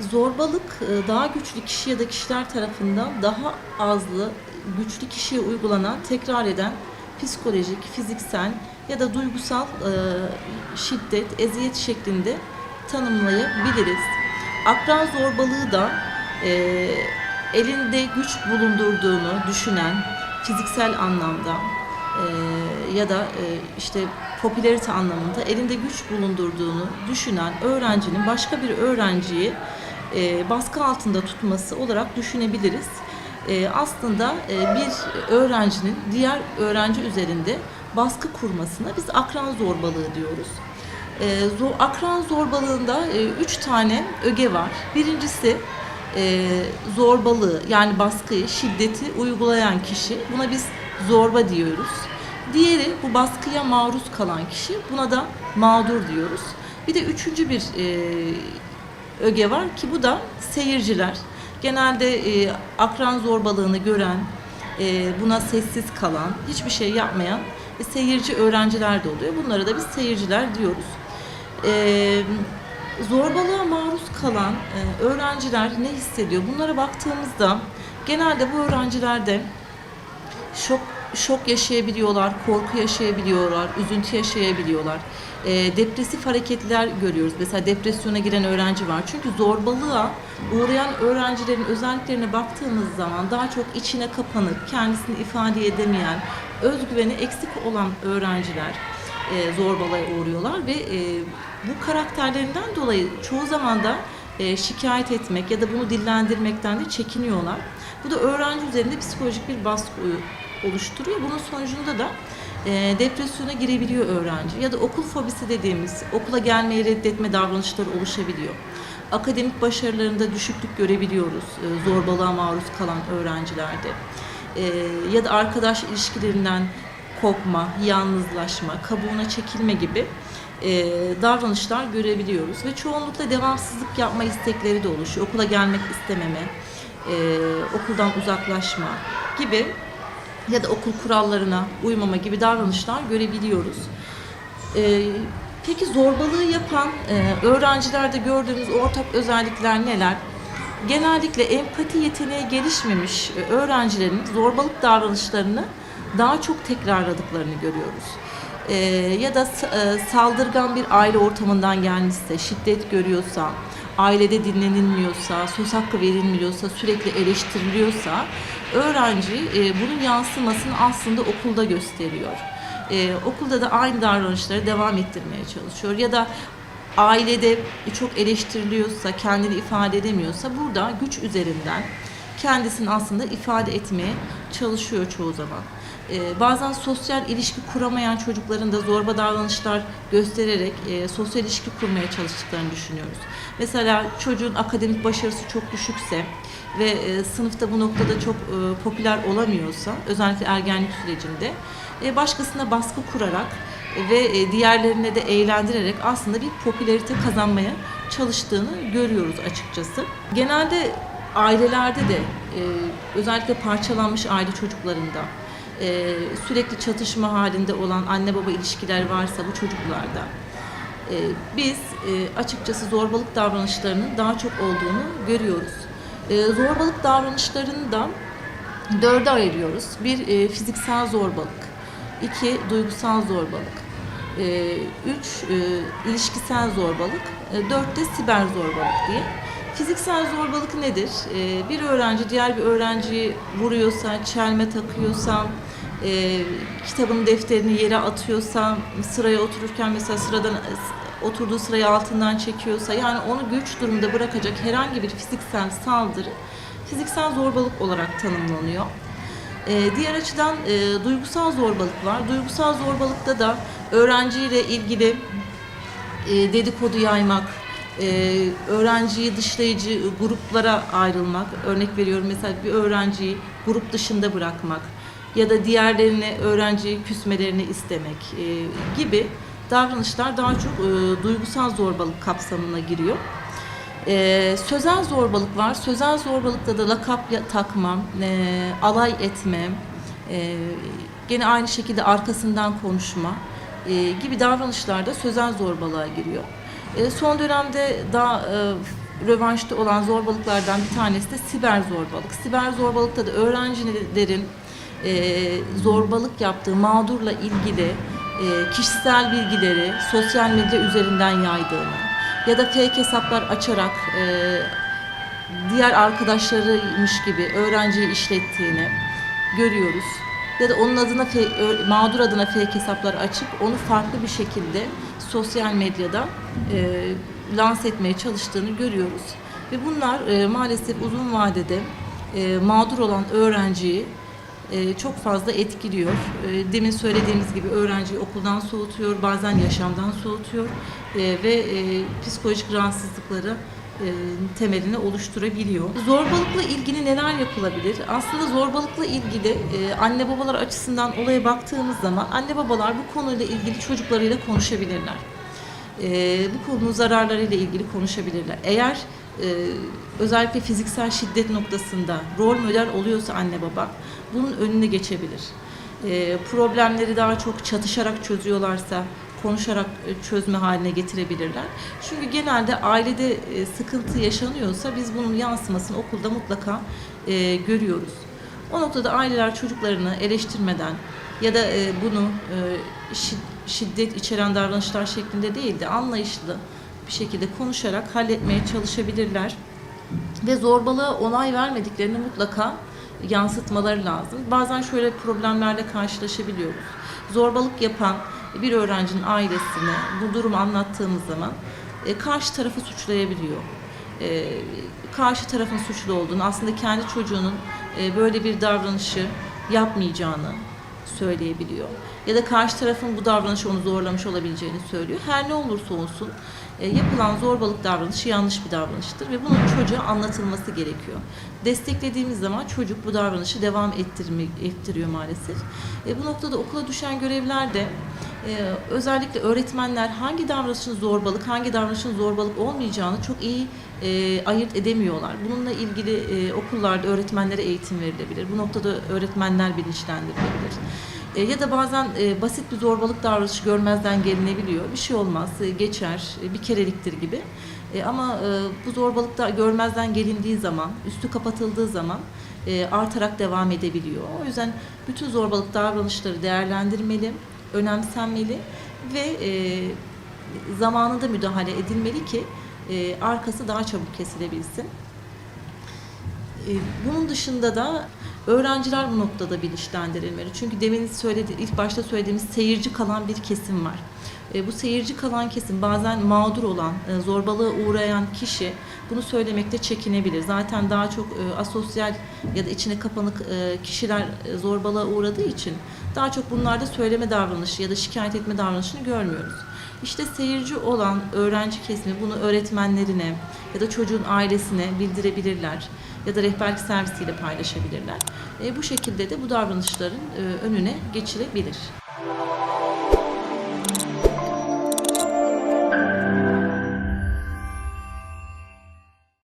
Zorbalık e, daha güçlü kişi ya da kişiler tarafından daha azlı güçlü kişiye uygulanan, tekrar eden psikolojik, fiziksel ya da duygusal e, şiddet, eziyet şeklinde tanımlayabiliriz. Akran zorbalığı da e, elinde güç bulundurduğunu düşünen, fiziksel anlamda ya da işte popülerite anlamında elinde güç bulundurduğunu düşünen öğrencinin başka bir öğrenciyi e, baskı altında tutması olarak düşünebiliriz. E, aslında e, bir öğrencinin diğer öğrenci üzerinde baskı kurmasına biz akran zorbalığı diyoruz. E, akran zorbalığında üç tane öge var. Birincisi zorbalığı yani baskıyı, şiddeti uygulayan kişi. Buna biz zorba diyoruz. Diğeri bu baskıya maruz kalan kişi. Buna da mağdur diyoruz. Bir de üçüncü bir öge var ki bu da seyirciler. Genelde e, akran zorbalığını gören, e, buna sessiz kalan, hiçbir şey yapmayan e, seyirci öğrenciler de oluyor. Bunlara da biz seyirciler diyoruz. E, zorbalığa maruz kalan e, öğrenciler ne hissediyor? Bunlara baktığımızda genelde bu öğrencilerde şok şok yaşayabiliyorlar, korku yaşayabiliyorlar, üzüntü yaşayabiliyorlar. E, depresif hareketler görüyoruz. Mesela depresyona giren öğrenci var. Çünkü zorbalığa uğrayan öğrencilerin özelliklerine baktığımız zaman daha çok içine kapanık, kendisini ifade edemeyen, özgüveni eksik olan öğrenciler e, zorbalığa uğruyorlar ve e, bu karakterlerinden dolayı çoğu zaman da e, şikayet etmek ya da bunu dillendirmekten de çekiniyorlar. Bu da öğrenci üzerinde psikolojik bir baskı oluşturuyor. Bunun sonucunda da e, depresyona girebiliyor öğrenci ya da okul fobisi dediğimiz okula gelmeyi reddetme davranışları oluşabiliyor. Akademik başarılarında düşüklük görebiliyoruz e, zorbalığa maruz kalan öğrencilerde. E, ya da arkadaş ilişkilerinden kopma, yalnızlaşma, kabuğuna çekilme gibi e, davranışlar görebiliyoruz ve çoğunlukla devamsızlık yapma istekleri de oluşuyor. Okula gelmek istememe, e, okuldan uzaklaşma gibi ya da okul kurallarına uymama gibi davranışlar görebiliyoruz. E, peki zorbalığı yapan e, öğrencilerde gördüğümüz ortak özellikler neler? Genellikle empati yeteneği gelişmemiş e, öğrencilerin zorbalık davranışlarını daha çok tekrarladıklarını görüyoruz. Ee, ya da e, saldırgan bir aile ortamından gelmişse, şiddet görüyorsa, ailede dinlenilmiyorsa, söz hakkı verilmiyorsa, sürekli eleştiriliyorsa öğrenci e, bunun yansımasını aslında okulda gösteriyor. E, okulda da aynı davranışları devam ettirmeye çalışıyor. Ya da ailede çok eleştiriliyorsa, kendini ifade edemiyorsa burada güç üzerinden kendisini aslında ifade etmeye çalışıyor çoğu zaman. Ee, bazen sosyal ilişki kuramayan çocukların da zorba davranışlar göstererek e, sosyal ilişki kurmaya çalıştıklarını düşünüyoruz. Mesela çocuğun akademik başarısı çok düşükse ve e, sınıfta bu noktada çok e, popüler olamıyorsa, özellikle ergenlik sürecinde başkasına baskı kurarak ve diğerlerine de eğlendirerek aslında bir popülerite kazanmaya çalıştığını görüyoruz açıkçası. Genelde ailelerde de özellikle parçalanmış aile çocuklarında e, sürekli çatışma halinde olan anne baba ilişkiler varsa bu çocuklarda e, biz e, açıkçası zorbalık davranışlarının daha çok olduğunu görüyoruz. E, zorbalık davranışlarını da dörde ayırıyoruz. Bir e, fiziksel zorbalık, iki duygusal zorbalık, e, üç e, ilişkisel zorbalık, e, dört siber zorbalık diye. Fiziksel zorbalık nedir? Ee, bir öğrenci diğer bir öğrenciyi vuruyorsa, çelme takıyorsa, e, kitabın defterini yere atıyorsa, sıraya otururken mesela sıradan oturduğu sırayı altından çekiyorsa, yani onu güç durumda bırakacak herhangi bir fiziksel saldırı fiziksel zorbalık olarak tanımlanıyor. Ee, diğer açıdan e, duygusal zorbalık var. Duygusal zorbalıkta da öğrenciyle ilgili e, dedikodu yaymak, e, öğrenciyi dışlayıcı gruplara ayrılmak, örnek veriyorum mesela bir öğrenciyi grup dışında bırakmak ya da diğerlerine öğrenci küsmelerini istemek e, gibi davranışlar daha çok e, duygusal zorbalık kapsamına giriyor. E, sözel zorbalık var. Sözel zorbalıkta da lakap ya- takma, e, alay etme, e, gene aynı şekilde arkasından konuşma e, gibi davranışlar da sözel zorbalığa giriyor. E, son dönemde daha e, rövanşta olan zorbalıklardan bir tanesi de siber zorbalık. Siber zorbalıkta da öğrencilerin e, zorbalık yaptığı mağdurla ilgili e, kişisel bilgileri sosyal medya üzerinden yaydığını ya da fake hesaplar açarak diğer arkadaşlarıymış gibi öğrenciyi işlettiğini görüyoruz. Ya da onun adına mağdur adına fake hesaplar açıp onu farklı bir şekilde sosyal medyada e, lanse etmeye çalıştığını görüyoruz. Ve bunlar e, maalesef uzun vadede e, mağdur olan öğrenciyi e, çok fazla etkiliyor. E, demin söylediğimiz gibi öğrenciyi okuldan soğutuyor, bazen yaşamdan soğutuyor e, ve e, psikolojik rahatsızlıkları e, temelini oluşturabiliyor. Zorbalıkla ilgili neler yapılabilir? Aslında zorbalıkla ilgili e, anne babalar açısından olaya baktığımız zaman anne babalar bu konuyla ilgili çocuklarıyla konuşabilirler. E, bu konunun zararlarıyla ilgili konuşabilirler. Eğer e, özellikle fiziksel şiddet noktasında rol model oluyorsa anne baba bunun önüne geçebilir. E, problemleri daha çok çatışarak çözüyorlarsa konuşarak e, çözme haline getirebilirler. Çünkü genelde ailede e, sıkıntı yaşanıyorsa biz bunun yansımasını okulda mutlaka e, görüyoruz. O noktada aileler çocuklarını eleştirmeden ya da bunu şi- şiddet içeren davranışlar şeklinde değil de anlayışlı bir şekilde konuşarak halletmeye çalışabilirler. Ve zorbalığa onay vermediklerini mutlaka yansıtmaları lazım. Bazen şöyle problemlerle karşılaşabiliyoruz. Zorbalık yapan bir öğrencinin ailesine bu durumu anlattığımız zaman e, karşı tarafı suçlayabiliyor. E, karşı tarafın suçlu olduğunu, aslında kendi çocuğunun e, böyle bir davranışı yapmayacağını söyleyebiliyor. Ya da karşı tarafın bu davranışı onu zorlamış olabileceğini söylüyor. Her ne olursa olsun e, yapılan zorbalık davranışı yanlış bir davranıştır ve bunun çocuğa anlatılması gerekiyor. Desteklediğimiz zaman çocuk bu davranışı devam ettirme, ettiriyor maalesef. E, bu noktada okula düşen görevler de e, özellikle öğretmenler hangi davranışın zorbalık, hangi davranışın zorbalık olmayacağını çok iyi e, ayırt edemiyorlar. Bununla ilgili e, okullarda öğretmenlere eğitim verilebilir. Bu noktada öğretmenler bilinçlendirilebilir. E, ya da bazen e, basit bir zorbalık davranışı görmezden gelinebiliyor. Bir şey olmaz, e, geçer, e, bir kereliktir gibi. E, ama e, bu zorbalıkta görmezden gelindiği zaman, üstü kapatıldığı zaman e, artarak devam edebiliyor. O yüzden bütün zorbalık davranışları değerlendirmeli, önemsenmeli ve e, zamanında müdahale edilmeli ki e, arkası daha çabuk kesilebilsin. E, Bunun dışında da öğrenciler bu noktada bilinçlendirilmeli. Çünkü demin söyledi, ilk başta söylediğimiz seyirci kalan bir kesim var. E, Bu seyirci kalan kesim bazen mağdur olan, e, zorbalığa uğrayan kişi bunu söylemekte çekinebilir. Zaten daha çok e, asosyal ya da içine kapanık kişiler zorbalığa uğradığı için daha çok bunlarda söyleme davranışı ya da şikayet etme davranışını görmüyoruz. İşte seyirci olan öğrenci kesimi bunu öğretmenlerine ya da çocuğun ailesine bildirebilirler ya da rehberlik servisiyle paylaşabilirler. E, bu şekilde de bu davranışların önüne geçilebilir.